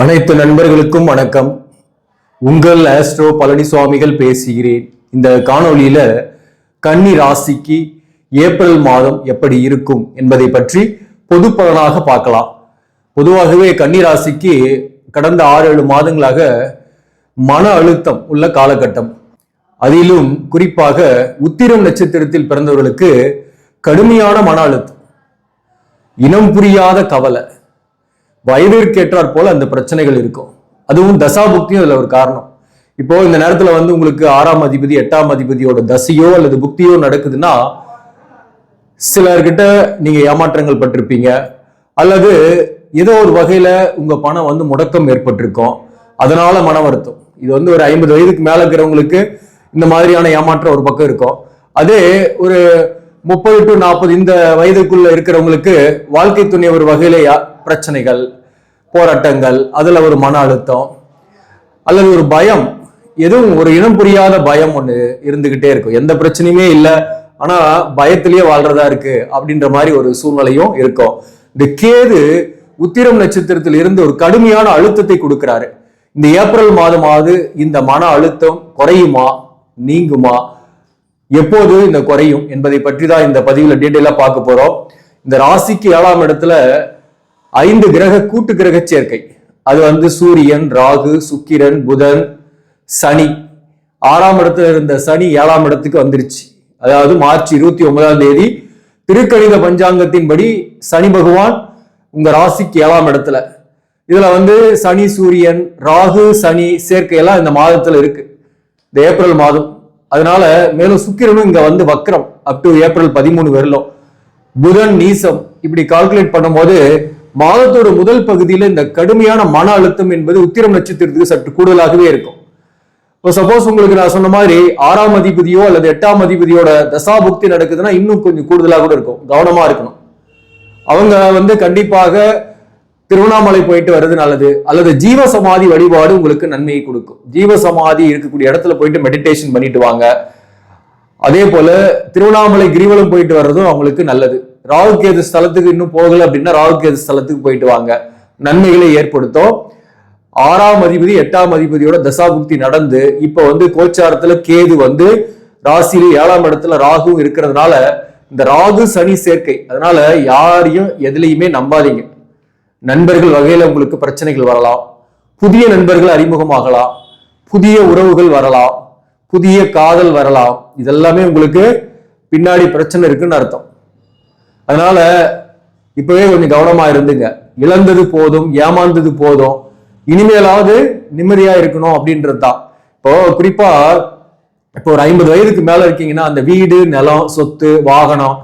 அனைத்து நண்பர்களுக்கும் வணக்கம். உங்கள் ஆஸ்ட்ரோ பழனிசுவாமிகள் பேசுகிறேன். இந்த காணொளியில கன்னி ராசிக்கு ஏப்ரல் மாதம் எப்படி இருக்கும் என்பதை பற்றி பொது பலனாக பார்க்கலாம். பொதுவாகவே கன்னி ராசிக்கு கடந்த ஆறு ஏழு மாதங்களாக மன அழுத்தம் உள்ள காலகட்டம். அதிலும் குறிப்பாக உத்திரம் நட்சத்திரத்தில் பிறந்தவர்களுக்கு கடுமையான மன அழுத்தம். இனம் புரியாத கவலை. வயதிற்கேற்றாற் போல அந்த பிரச்சனைகள் இருக்கும். அதுவும் தசாபுக்தியும் அதில் ஒரு காரணம். இப்போ இந்த நேரத்தில் வந்து உங்களுக்கு ஆறாம் அதிபதி எட்டாம் அதிபதியோட தசையோ அல்லது புக்தியோ நடக்குதுன்னா சிலர்கிட்ட நீங்க ஏமாற்றங்கள் பட்டிருப்பீங்க. அல்லது ஏதோ ஒரு வகையில உங்க பணம் வந்து முடக்கம் ஏற்பட்டிருக்கும். அதனால மன வருத்தம். இது வந்து ஒரு ஐம்பது வயதுக்கு மேல இருக்கிறவங்களுக்கு இந்த மாதிரியான ஏமாற்றம் ஒரு பக்கம் இருக்கும். அதே ஒரு முப்பது டு நாற்பது இந்த வயதுக்குள்ள இருக்கிறவங்களுக்கு வாழ்க்கை துணை ஒரு வகையில யா- பிரச்சனைகள் போராட்டங்கள் அதில் ஒரு மன அழுத்தம் அல்லது ஒரு பயம் எதுவும் ஒரு இனம் புரியாத பயம் ஒன்று இருந்துகிட்டே இருக்கும். எந்த பிரச்சனையுமே இல்லை. ஆனால் பயத்திலேயே வாழ்றதா இருக்கு அப்படின்ற மாதிரி ஒரு சூழ்நிலையும் இருக்கும். இந்த கேது உத்திரம் நட்சத்திரத்தில் இருந்து ஒரு கடுமையான அழுத்தத்தை கொடுக்கிறாரு. இந்த ஏப்ரல் மாதமாவது இந்த மன அழுத்தம் குறையுமா நீங்குமா எப்போது இந்த குறையும் என்பதை பற்றி தான் இந்த பதிவில் டீட்டெயிலாக பார்க்க போறோம். இந்த ராசிக்கு ஏழாம் இடத்துல ஐந்து கிரக கூட்டு கிரக சேர்க்கை. அது வந்து சூரியன் ராகு சுக்கிரன் புதன் சனி. ஆறாம் இடத்துல இருந்த சனி ஏழாம் இடத்துக்கு வந்துருச்சு. அதாவது மார்ச் இருபத்தி ஒன்பதாம் தேதி திருக்கணித பஞ்சாங்கத்தின்படி சனி பகவான் உங்க ராசிக்கு ஏழாம் இடத்துல. இதுல வந்து சனி சூரியன் ராகு சனி சேர்க்கையெல்லாம் இந்த மாதத்துல இருக்கு. இந்த ஏப்ரல் மாதம். அதனால மேலும் சுக்கிரனும் இங்க வந்து வக்ரம். அப் டு ஏப்ரல் பதிமூணு வரலும் புதன் நீசம். இப்படி கால்குலேட் பண்ணும்போது மாதத்தோட முதல் பகுதியில் இந்த கடுமையான மன அழுத்தம் என்பது உத்திரம் நட்சத்திரத்துக்கு சற்று கூடுதலாகவே இருக்கும். இப்போ சப்போஸ் உங்களுக்கு நான் சொன்ன மாதிரி ஆறாம் அதிபதியோ அல்லது எட்டாம் அதிபதியோட தசாபுக்தி நடக்குதுன்னா இன்னும் கொஞ்சம் கூடுதலாக கூட இருக்கும். கவனமாக இருக்கணும். அவங்க வந்து கண்டிப்பாக திருவண்ணாமலை போயிட்டு வர்றது நல்லது. அல்லது ஜீவ சமாதி வழிபாடு உங்களுக்கு நன்மையை கொடுக்கும். ஜீவ சமாதி இருக்கக்கூடிய இடத்துல போயிட்டு மெடிடேஷன் பண்ணிட்டு வாங்க. அதே போல திருவண்ணாமலை கிரிவலம் போயிட்டு வர்றதும் அவங்களுக்கு நல்லது. ராகுகேது ஸ்தலத்துக்கு இன்னும் போகல அப்படின்னா ராகுகேது ஸ்தலத்துக்கு போயிட்டு வாங்க. நன்மைகளை ஏற்படுத்தும். ஆறாம் அதிபதி எட்டாம் அதிபதியோட தசாபுக்தி நடந்து இப்ப வந்து கோச்சாரத்துல கேது வந்து ராசியில ஏழாம் இடத்துல ராகு இருக்கிறதுனால இந்த ராகு சனி சேர்க்கை அதனால யாரையும் எதுலையுமே நம்பாதீங்க. நண்பர்கள் வகையில உங்களுக்கு பிரச்சனைகள் வரலாம். புதிய நண்பர்கள் அறிமுகமாகலாம். புதிய உறவுகள் வரலாம். புதிய காதல் வரலாம். இதெல்லாமே உங்களுக்கு பின்னாடி பிரச்சனை இருக்குன்னு அர்த்தம். அதனால இப்பவே கொஞ்சம் கவனமா இருந்துங்க. இழந்தது போதும் ஏமாந்தது போதும். இனிமேலாவது நிம்மதியா இருக்கணும் அப்படின்றது தான். இப்போ குறிப்பா இப்போ ஒரு ஐம்பது வயதுக்கு மேல இருக்கீங்கன்னா அந்த வீடு நிலம் சொத்து வாகனம்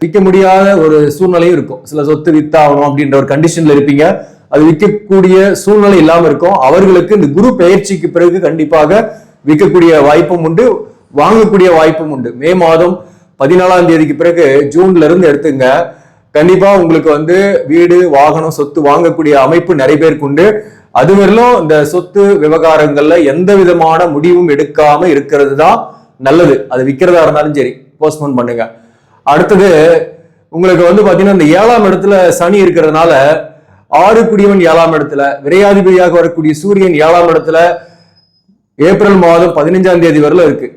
விற்க முடியாத ஒரு சூழ்நிலையும் இருக்கும். சில சொத்து வித்தாகணும் அப்படின்ற ஒரு கண்டிஷன்ல இருப்பீங்க. அது விற்கக்கூடிய சூழ்நிலை இல்லாம இருக்கும். அவர்களுக்கு இந்த குரு பயிற்சிக்கு பிறகு கண்டிப்பாக விற்கக்கூடிய வாய்ப்பும் உண்டு வாங்கக்கூடிய வாய்ப்பும் உண்டு. மே மாதம் பதினாலாம் தேதிக்கு பிறகு ஜூன்ல இருந்து எடுத்துங்க. கண்டிப்பா உங்களுக்கு வந்து வீடு வாகனம் சொத்து வாங்கக்கூடிய அமைப்பு நிறைய பேருக்கு உண்டு. அது வரலும் இந்த சொத்து விவகாரங்கள்ல எந்த விதமான முடிவும் எடுக்காம இருக்கிறது தான் நல்லது. அது விற்கிறதா இருந்தாலும் சரி போஸ்ட்போன் பண்ணுங்க. அடுத்தது உங்களுக்கு வந்து பாத்தீங்கன்னா இந்த ஏழாம் இடத்துல சனி இருக்கிறதுனால ஆறு குடியவன் ஏழாம் இடத்துல விரையாதிபதியாக வரக்கூடிய சூரியன் ஏழாம் இடத்துல ஏப்ரல் மாதம் பதினஞ்சாம் தேதி வரல இருக்கு.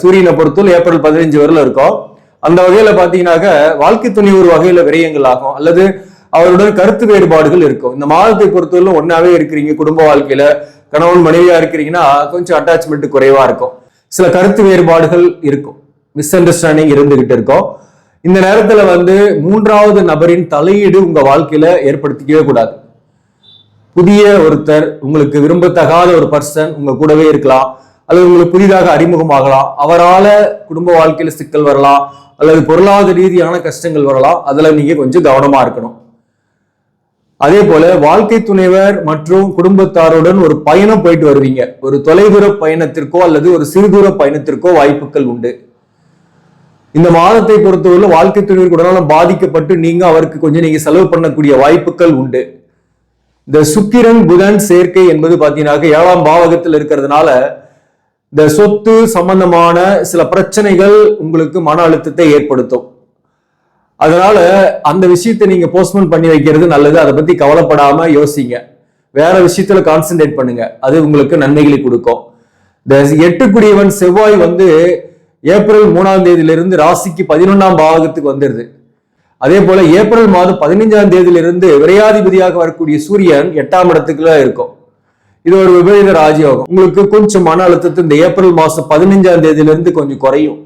சூரியனை பொறுத்தவரை ஏப்ரல் பதினஞ்சு வரல இருக்கும். அந்த வகையில பாத்தீங்கன்னாக்க வாழ்க்கை துணை ஒரு வகையில விரயங்கள் ஆகும். அல்லது அவருடன் கருத்து வேறுபாடுகள் இருக்கும். இந்த மாதத்தை பொறுத்தவரை ஒன்னாவே இருக்கிறீங்க குடும்ப வாழ்க்கையில. கணவன் மனைவியா இருக்கிறீங்கன்னா கொஞ்சம் அட்டாச்மெண்ட் குறைவா இருக்கும். சில கருத்து வேறுபாடுகள் இருக்கும். மிஸ் அண்டர்ஸ்டாண்டிங் இருந்துகிட்டு இருக்கும். இந்த நேரத்துல வந்து மூன்றாவது நபரின் தலையீடு உங்க வாழ்க்கையில ஏற்படுத்திக்கவே கூடாது. புதிய ஒருத்தர் உங்களுக்கு விரும்பத்தகாத ஒரு பர்சன் உங்க கூடவே இருக்கலாம். அல்லது உங்களுக்கு புதிதாக அறிமுகமாகலாம் அவரால் குடும்ப வாழ்க்கையில் சிக்கல் வரலாம் அல்லது பொருளாதார ரீதியான கஷ்டங்கள் வரலாம் அதில் நீங்கள் கொஞ்சம் கவனமாக இருக்கணும். அதே போல வாழ்க்கை துணைவர் மற்றும் குடும்பத்தாருடன் ஒரு பயணம் போயிட்டு வருவீங்க. ஒரு தொலைதூர பயணத்திற்கோ அல்லது ஒரு சிறுதூர பயணத்திற்கோ வாய்ப்புகள் உண்டு. இந்த மாதத்தை பொறுத்தவரை வாழ்க்கை துணைவர் உடனாலும் பாதிக்கப்பட்டு நீங்க அவருக்கு கொஞ்சம் நீங்க செலவு பண்ணக்கூடிய வாய்ப்புகள் உண்டு. இந்த சுக்கிரன் புதன் சேர்க்கை என்பது பாத்தீங்கன்னா ஏழாம் பாவகத்தில் இருக்கிறதுனால இந்த சொத்து சம்பந்தமான சில பிரச்சனைகள் உங்களுக்கு மன அழுத்தத்தை ஏற்படுத்தும். அதனால அந்த விஷயத்தை நீங்க போஸ்ட்போன் பண்ணி வைக்கிறது நல்லது. அதை பத்தி கவலைப்படாம யோசிங்க. வேற விஷயத்துல கான்சென்ட்ரேட் பண்ணுங்க. அது உங்களுக்கு நன்மைகளை கொடுக்கும். இந்த எட்டுக்குடியவன் செவ்வாய் வந்து ஏப்ரல் மூணாம் தேதியிலிருந்து ராசிக்கு பதினொன்றாம் பாகத்துக்கு வந்துடுது அதே போல ஏப்ரல் மாதம் பதினைஞ்சாம் தேதியிலிருந்து விரையாதிபதியாக வரக்கூடிய சூரியன் எட்டாம் இடத்துக்குள்ள இருக்கும். இது ஒரு விபரீத ராஜயோகம். உங்களுக்கு கொஞ்சம் மன அழுத்தத்தை இந்த ஏப்ரல் மாதம் பதினஞ்சாம் தேதியிலிருந்து கொஞ்சம் குறையும்.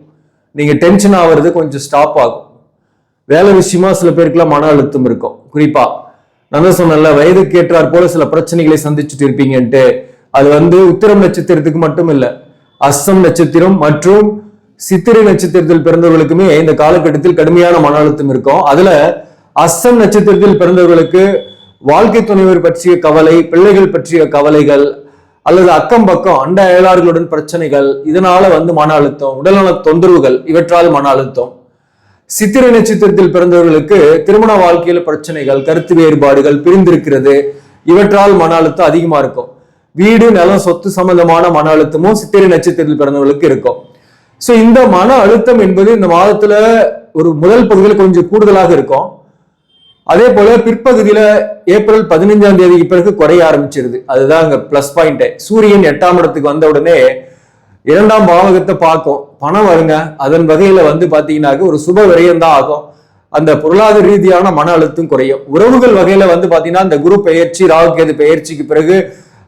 நீங்கள் டென்ஷன் ஆகுறது கொஞ்சம் ஸ்டாப் ஆகும். வேலை விஷயமா சில பேருக்குலாம் மன அழுத்தம் இருக்கும். குறிப்பா நான் தான் வயதுக்கு ஏற்றார் போல சில பிரச்சனைகளை சந்திச்சுட்டு இருப்பீங்கன்ட்டு அது வந்து உத்திரம் நட்சத்திரத்துக்கு மட்டும் இல்லை அஸ்ஸம் நட்சத்திரம் மற்றும் சித்திரை நட்சத்திரத்தில் பிறந்தவர்களுக்குமே இந்த காலகட்டத்தில் கடுமையான மன அழுத்தம் இருக்கும். அதுல அஸ்தம் நட்சத்திரத்தில் பிறந்தவர்களுக்கு வாழ்க்கை துணைவர் பற்றிய கவலை பிள்ளைகள் பற்றிய கவலைகள் அல்லது அக்கம் பக்கம் அண்ட அயலார்களுடன் பிரச்சனைகள் இதனால வந்து மன அழுத்தம் உடல்நல தொந்தரவுகள் இவற்றால் மன அழுத்தம். சித்திரை நட்சத்திரத்தில் பிறந்தவர்களுக்கு திருமண வாழ்க்கையில பிரச்சனைகள் கருத்து வேறுபாடுகள் பிரிந்திருக்கிறது. இவற்றால் மன அழுத்தம் அதிகமா இருக்கும். வீடு நிலம் சொத்து சம்பந்தமான மன அழுத்தமும் சித்திரை நட்சத்திரத்தில் பிறந்தவர்களுக்கு இருக்கும். சோ இந்த மன அழுத்தம் என்பது இந்த மாதத்துல ஒரு முதல் பகுதியில் கொஞ்சம் கூடுதலாக இருக்கும். அதே போல பிற்பகுதியில ஏப்ரல் பதினைஞ்சாம் தேதிக்கு பிறகு குறைய ஆரம்பிச்சிருது. அதுதான் அங்க பிளஸ் பாயிண்ட் சூரியன் எட்டாம் இடத்துக்கு வந்த உடனே இரண்டாம் பாவகத்தை பார்க்கும். பணம் வருங்க. அதன் வகையில வந்து பாத்தீங்கன்னாக்க ஒரு சுப விரயம் தான் ஆகும். அந்த பொருளாதார ரீதியான மன அழுத்தம் குறையும். உறவுகள் வகையில வந்து பாத்தீங்கன்னா அந்த குரு பெயர்ச்சி ராகுகேது பெயர்ச்சிக்கு பிறகு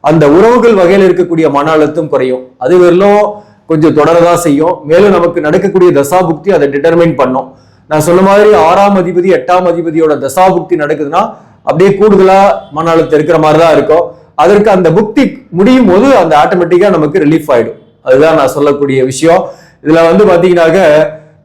அந்த உறவுகள் வகையில இருக்கக்கூடிய மன அழுத்தம் குறையும். அது வெறும் கொஞ்சம் தொடரதான் செய்யும். மேலும் நமக்கு நடக்கக்கூடிய தசாபுக்தி அதை டிட்டர்மைன் பண்ணும். நான் சொன்ன மாதிரி ஆறாம் அதிபதி எட்டாம் அதிபதியோட தசாபுக்தி நடக்குதுன்னா அப்படியே கூடுதலா மன அழுத்தம் இருக்கிற மாதிரி தான் இருக்கும். அதற்கு அந்த புக்தி முடியும் போது அந்த ஆட்டோமேட்டிக்கா நமக்கு ரிலீஃப் ஆயிடும். அதுதான் நான் சொல்லக்கூடிய விஷயம். இதுல வந்து பாத்தீங்கன்னாக்க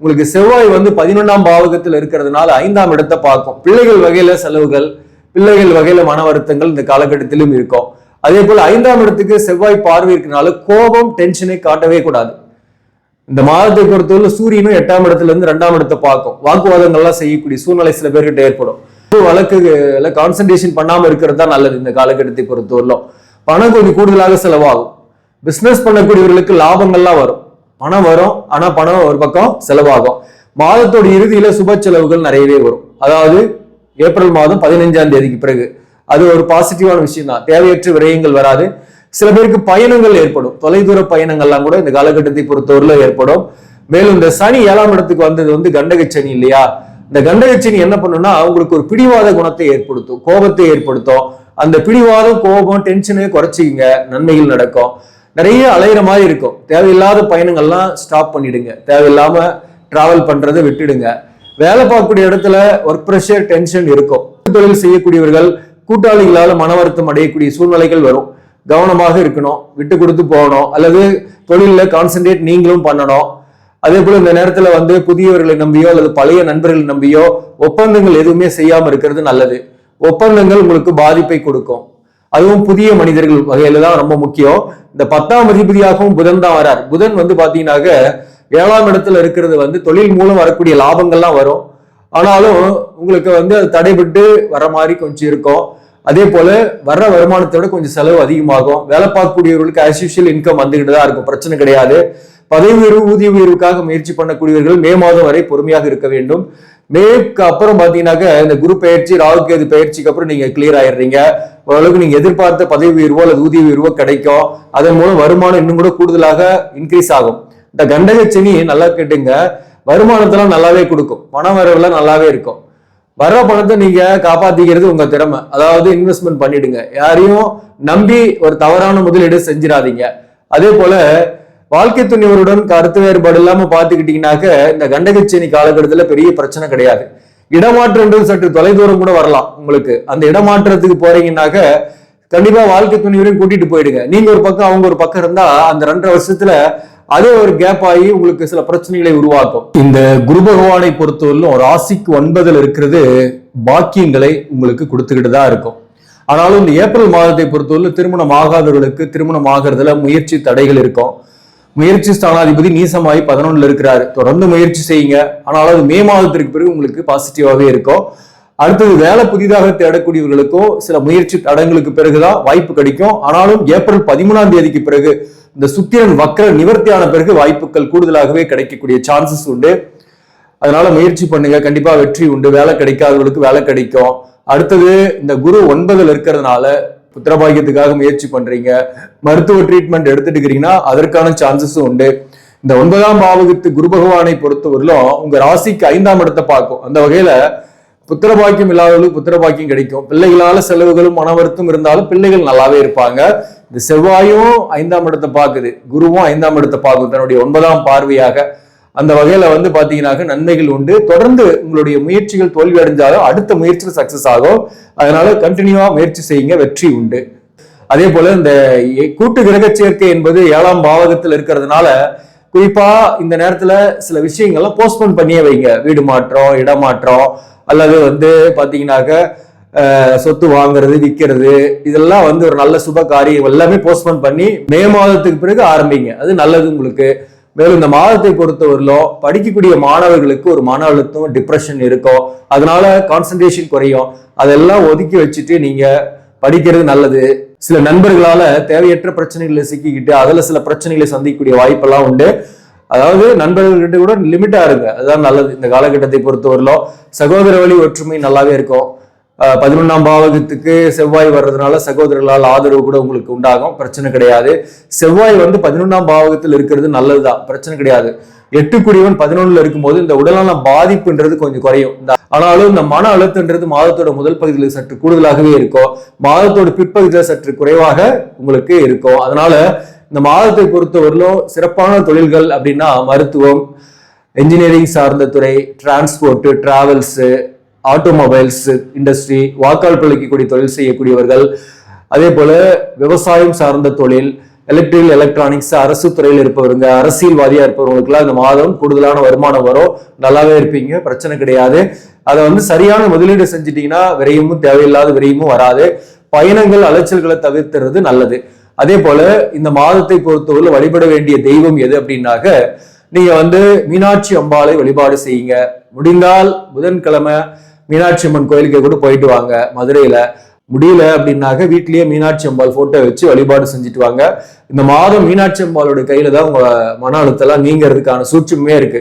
உங்களுக்கு செவ்வாய் வந்து பதினொன்றாம் பாவகத்தில் இருக்கிறதுனால ஐந்தாம் இடத்தை பார்க்கும். பிள்ளைகள் வகையில செலவுகள் பிள்ளைகள் வகையில மன வருத்தங்கள் இந்த காலகட்டத்திலும் இருக்கும். அதே போல ஐந்தாம் இடத்துக்கு செவ்வாய் பார்வை இருக்கனால கோபம் டென்ஷனை காட்டவே கூடாது. இந்த மாதத்தை பொறுத்தவரை சூரியனும் எட்டாம் இடத்துல இருந்து ரெண்டாம் இடத்தை பார்க்கும். வாக்குவாதங்கள்லாம் செய்யக்கூடிய சூழ்நிலை சில பேர்கிட்ட ஏற்படும். வழக்குல கான்சன்ட்ரேஷன் பண்ணாம இருக்கிறது தான் நல்லது இந்த காலகட்டத்தை பொறுத்தவரையிலும். பணம் கொஞ்சம் கூடுதலாக செலவாகும். பிசினஸ் பண்ணக்கூடியவர்களுக்கு லாபங்கள்லாம் வரும். பணம் வரும் ஆனா பணம் ஒரு பக்கம் செலவாகும். மாதத்தோட இறுதியில சுப செலவுகள் நிறையவே வரும். அதாவது ஏப்ரல் மாதம் பதினைஞ்சாம் தேதிக்கு பிறகு. அது ஒரு பாசிட்டிவான விஷயம் தான் தேவையற்ற விரயங்கள் வராது. சில பேருக்கு பயணங்கள் ஏற்படும். தொலைதூர பயணங்கள்லாம் கூட இந்த காலகட்டத்தை பொறுத்தவரையில் ஏற்படும். மேலும் இந்த சனி ஏழாம் இடத்துக்கு வந்தது வந்து கண்டக சனி இல்லையா? இந்த கண்டக சனி என்ன பண்ணுன்னா அவங்களுக்கு ஒரு பிடிவாத குணத்தை ஏற்படுத்தும் கோபத்தை ஏற்படுத்தும். அந்த பிடிவாதம் கோபம் டென்ஷனே குறைச்சிக்கிங்க. நன்மைகள் நடக்கும். நிறைய அலையிற மாதிரி இருக்கும். தேவையில்லாத பயணங்கள்லாம் ஸ்டாப் பண்ணிடுங்க. தேவையில்லாம டிராவல் பண்றதை விட்டுடுங்க. வேலை பார்க்கக்கூடிய இடத்துல ஒர்க் ப்ரெஷர் டென்ஷன் இருக்கும். தொழில் செய்யக்கூடியவர்கள் கூட்டாளிகளால் மன வருத்தம் அடையக்கூடிய சூழ்நிலைகள் வரும். கவனமாக இருக்கணும் விட்டு கொடுத்து போகணும் அல்லது தொழிலில் கான்சென்ட்ரேட் நீங்களும் பண்ணணும். அதே போல இந்த நேரத்தில் வந்து புதியவர்களை நம்பியோ அல்லது பழைய நண்பர்களை நம்பியோ ஒப்பந்தங்கள் எதுவுமே செய்யாம இருக்கிறது நல்லது. ஒப்பந்தங்கள் உங்களுக்கு பாதிப்பை கொடுக்கும். அதுவும் புதிய மனிதர்கள் வகையில தான் ரொம்ப முக்கியம். இந்த பத்தாம் அதிபதியாகவும் புதன் தான் வரார். புதன் வந்து பாத்தீங்கன்னாக்க ஏழாம் இடத்துல இருக்கிறது வந்து தொழில் மூலம் வரக்கூடிய லாபங்கள்லாம் வரும். ஆனாலும் உங்களுக்கு வந்து அது தடைபட்டு வர மாதிரி கொஞ்சம் இருக்கும். அதே போல வர்ற வருமானத்தை விட கொஞ்சம் செலவு அதிகமாகும். வேலை பார்க்கக்கூடியவர்களுக்கு ஆஸ் யூஷுவல் இன்கம் வந்துகிட்டு தான் இருக்கும். பிரச்சனை கிடையாது. பதவி உயர்வு ஊதிய உயர்வுக்காக முயற்சி பண்ணக்கூடியவர்கள் மே மாதம் வரை பொறுமையாக இருக்க வேண்டும். மேக்கு அப்புறம் பாத்தீங்கன்னாக்க இந்த குரு பயிற்சி ராகுகேது பயிற்சிக்கு அப்புறம் நீங்க கிளியர் ஆயிடுறீங்க. ஓரளவுக்கு நீங்க எதிர்பார்த்த பதவி உயர்வோ அல்லது ஊதிய உயர்வோ கிடைக்கும். அதன் மூலம் வருமானம் இன்னும் கூட கூடுதலாக இன்க்ரீஸ் ஆகும். இந்த கண்டக சனி நல்லா கேட்டுங்க. வருமானத்தெல்லாம் நல்லாவே கொடுக்கும். பண வரவுலாம் நல்லாவே இருக்கும். வர்ற பணத்தை நீங்க காப்பாத்திக்கிறது உங்க திறமை. அதாவது இன்வெஸ்ட்மெண்ட் பண்ணிடுங்க. யாரையும் நம்பி ஒரு தவறான முதலீடு செஞ்சிடாதீங்க. அதே போல வாழ்க்கை துணிவருடன் கருத்து வேறுபாடு இல்லாம பாத்துக்கிட்டீங்கன்னாக்க இந்த கண்டகச்சேனி காலகட்டத்துல பெரிய பிரச்சனை கிடையாது. இடமாற்றம்ன்றது சற்று தொலைதூரம் கூட வரலாம் உங்களுக்கு. அந்த இடமாற்றத்துக்கு போறீங்கன்னாக்க கண்டிப்பா வாழ்க்கை துணிவரையும் கூட்டிட்டு போயிடுங்க. நீங்க ஒரு பக்கம் அவங்க ஒரு பக்கம் இருந்தா அந்த ரெண்டரை வருஷத்துல அதே ஒரு கேப் ஆகி உங்களுக்கு சில பிரச்சனைகளை உருவாக்கும். இந்த குரு பகவானை பொறுத்தவரையிலும் ராசிக்கு ஒன்பதுல இருக்கிறது பாக்கியங்களை உங்களுக்கு கொடுத்துக்கிட்டு தான் இருக்கும். ஆனாலும் இந்த ஏப்ரல் மாதத்தை பொறுத்தவரையிலும் திருமணம் ஆகாதவர்களுக்கு திருமணம் ஆகிறதுல முயற்சி தடைகள் இருக்கும். முயற்சி ஸ்தானாதிபதி நீசமாகி பதினொன்னுல இருக்கிறாரு. தொடர்ந்து முயற்சி செய்யுங்க. ஆனாலும் அது மே மாதத்திற்கு பிறகு உங்களுக்கு பாசிட்டிவாகவே இருக்கும். அடுத்தது வேலை புதிதாக தேடக்கூடியவர்களுக்கும் சில முயற்சி தடங்களுக்கு பிறகுதான் வாய்ப்பு கிடைக்கும். ஆனாலும் ஏப்ரல் பதிமூணாம் தேதிக்கு பிறகு இந்த சுக்கிரன் வக்கர நிவர்த்தியான பிறகு வாய்ப்புகள் கூடுதலாகவே கிடைக்கக்கூடிய சான்சஸ் உண்டு. அதனால முயற்சி பண்ணுங்க. கண்டிப்பா வெற்றி உண்டு. வேலை கிடைக்காதவர்களுக்கு வேலை கிடைக்கும். அடுத்தது இந்த குரு ஒன்பதுல இருக்கிறதுனால புத்திரபாகியத்துக்காக முயற்சி பண்றீங்க. மருத்துவ ட்ரீட்மெண்ட் எடுத்துட்டு இருக்கிறீங்கன்னா அதற்கான சான்சஸும் உண்டு. இந்த ஒன்பதாம் பாவகத்து குரு பகவானை பொறுத்தவரையிலும் உங்க ராசிக்கு ஐந்தாம் இடத்தை பார்க்கும். அந்த வகையில புத்திர பாக்கியம் இல்லாதவர்களுக்கு புத்திர பாக்கியம் கிடைக்கும். பிள்ளைகளால செலவுகளும் மன வருத்தம் இருந்தாலும் பிள்ளைகள் நல்லாவே இருப்பாங்க. இந்த செவ்வாயும் ஐந்தாம் இடத்தை பார்க்குது. குருவும் ஐந்தாம் இடத்தை பார்க்கும் தன்னுடைய ஒன்பதாம் பார்வையாக. அந்த வகையில வந்து பாத்தீங்கன்னாக்க நன்மைகள் உண்டு. தொடர்ந்து உங்களுடைய முயற்சிகள் தோல்வி அடைஞ்சாலும் அடுத்த முயற்சியில் சக்சஸ் ஆகும். அதனால கண்டினியூவா முயற்சி செய்யுங்க. வெற்றி உண்டு. அதே போல இந்த கூட்டு கிரக சேர்க்கை என்பது ஏழாம் பாவகத்தில் இருக்கிறதுனால குறிப்பா இந்த நேரத்துல சில விஷயங்கள்லாம் போஸ்ட்போன் பண்ணியே வைங்க. வீடு மாற்றம் இடமாற்றம் அல்லது வந்து பார்த்தீங்கன்னாக்க சொத்து வாங்குறது விற்கிறது இதெல்லாம் வந்து ஒரு நல்ல சுப காரியம். எல்லாமே போஸ்ட்போன் பண்ணி மே மாதத்துக்கு பிறகு ஆரம்பிங்க. அது நல்லது உங்களுக்கு. மேலும் இந்த மாதத்தை பொறுத்தவரையிலும் படிக்கக்கூடிய மாணவர்களுக்கு ஒரு மன அழுத்தம் டிப்ரெஷன் இருக்கும். அதனால கான்சன்ட்ரேஷன் குறையும். அதெல்லாம் ஒதுக்கி வச்சுட்டு நீங்க படிக்கிறது நல்லது. சில நண்பர்களால தேவையற்ற பிரச்சனைகளை சிக்கிக்கிட்டு அதுல சில பிரச்சனைகளை சந்திக்கக்கூடிய வாய்ப்பெல்லாம் உண்டு. அதாவது நண்பர்கள்கிட்ட கூட லிமிட்டா இருங்க. அதுதான் நல்லது. இந்த காலகட்டத்தை பொறுத்தவரையிலும் சகோதர வழி ஒற்றுமை நல்லாவே இருக்கும். பதினொன்றாம் பாவகத்துக்கு செவ்வாய் வர்றதுனால சகோதரர்களால் ஆதரவு கூட உங்களுக்கு உண்டாகும். பிரச்சனை கிடையாது. செவ்வாய் வந்து பதினொன்றாம் பாவகத்தில் இருக்கிறது நல்லதுதான். பிரச்சனை கிடையாது. எட்டுக்குடியவன் பதினொன்னுல இருக்கும்போது இந்த உடலான பாதிப்புன்றது கொஞ்சம் குறையும். இந்த- ஆனாலும் இந்த மன அழுத்தன்றது மாதத்தோட முதல் பகுதியில் சற்று கூடுதலாகவே இருக்கும். மாதத்தோட பிற்பகுதியில் சற்று குறைவாக உங்களுக்கு இருக்கும். அதனால இந்த மாதத்தை பொறுத்தவரையிலும் சிறப்பான தொழில்கள் அப்படின்னா மருத்துவம் என்ஜினியரிங் சார்ந்த துறை டிரான்ஸ்போர்ட்டு டிராவல்ஸு ஆட்டோமொபைல்ஸ் இண்டஸ்ட்ரி வாக்காளர் பிழைக்கக்கூடிய தொழில் செய்யக்கூடியவர்கள். அதே போல விவசாயம் சார்ந்த தொழில் எலக்ட்ரிக்கல் எலக்ட்ரானிக்ஸ் அரசு துறையில் இருப்பவருங்க அரசியல்வாதியா இருப்பவர்களுக்குலாம் இந்த மாதம் கூடுதலான வருமானம் வரும். நல்லாவே இருப்பீங்க பிரச்சனை கிடையாது. அதை வந்து சரியான முதலீடு செஞ்சிட்டீங்கன்னா விரையமும் தேவையில்லாத விரையமும் வராது. பயணங்கள் அலைச்சல்களை தவிர்த்துறது நல்லது. அதே போல இந்த மாதத்தை பொறுத்தவரை வழிபட வேண்டிய தெய்வம் எது அப்படின்னாக்க நீங்க வந்து மீனாட்சி அம்பாளை வழிபாடு செய்யுங்க. முடிந்தால் புதன்கிழமை மீனாட்சி அம்மன் கோயிலுக்கு கூட போயிட்டு வாங்க மதுரையில. முடியல அப்படின்னாக்க வீட்லயே மீனாட்சி அம்பாள் போட்டோ வச்சு வழிபாடு செஞ்சுட்டு வாங்க. இந்த மாதம் மீனாட்சி அம்பாளோட கையில தான் உங்க மன அழுத்தம்லாம் நீங்கிறதுக்கான சூட்சமே இருக்கு.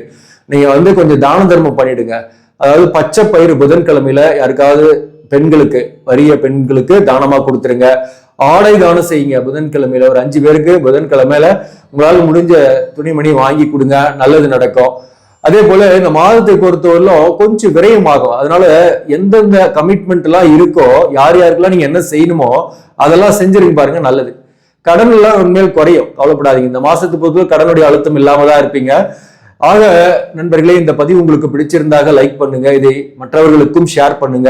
நீங்க வந்து கொஞ்சம் தான தர்மம் பண்ணிடுங்க. அதாவது பச்சை பயிறு புதன்கிழமையில யாருக்காவது பெண்களுக்கு வறிய பெண்களுக்கு தானமா கொடுத்துருங்க. ஆடை தானம் செய்யுங்க. புதன்கிழமையில ஒரு அஞ்சு பேருக்கு புதன்கிழமையில உங்களால் முடிஞ்ச துணிமணி வாங்கி கொடுங்க. நல்லது நடக்கும். அதே போல இந்த மாதத்தை பொறுத்தவரையிலும் கொஞ்சம் விரயமாகும். அதனால எந்தெந்த கமிட்மெண்ட் எல்லாம் இருக்கோ யார் யாருக்கெல்லாம் நீங்க என்ன செய்யணுமோ அதெல்லாம் செஞ்சிருங்க பாருங்க நல்லது. கடன் எல்லாம் உண்மையில் குறையும். கவலைப்படாதீங்க. இந்த மாசத்தை பொறுத்தவரை கடனுடைய அழுத்தம் இல்லாம தான் இருப்பீங்க. ஆக நண்பர்களே இந்த பதிவு உங்களுக்கு பிடிச்சிருந்தாக லைக் பண்ணுங்க. இதை மற்றவர்களுக்கும் ஷேர் பண்ணுங்க.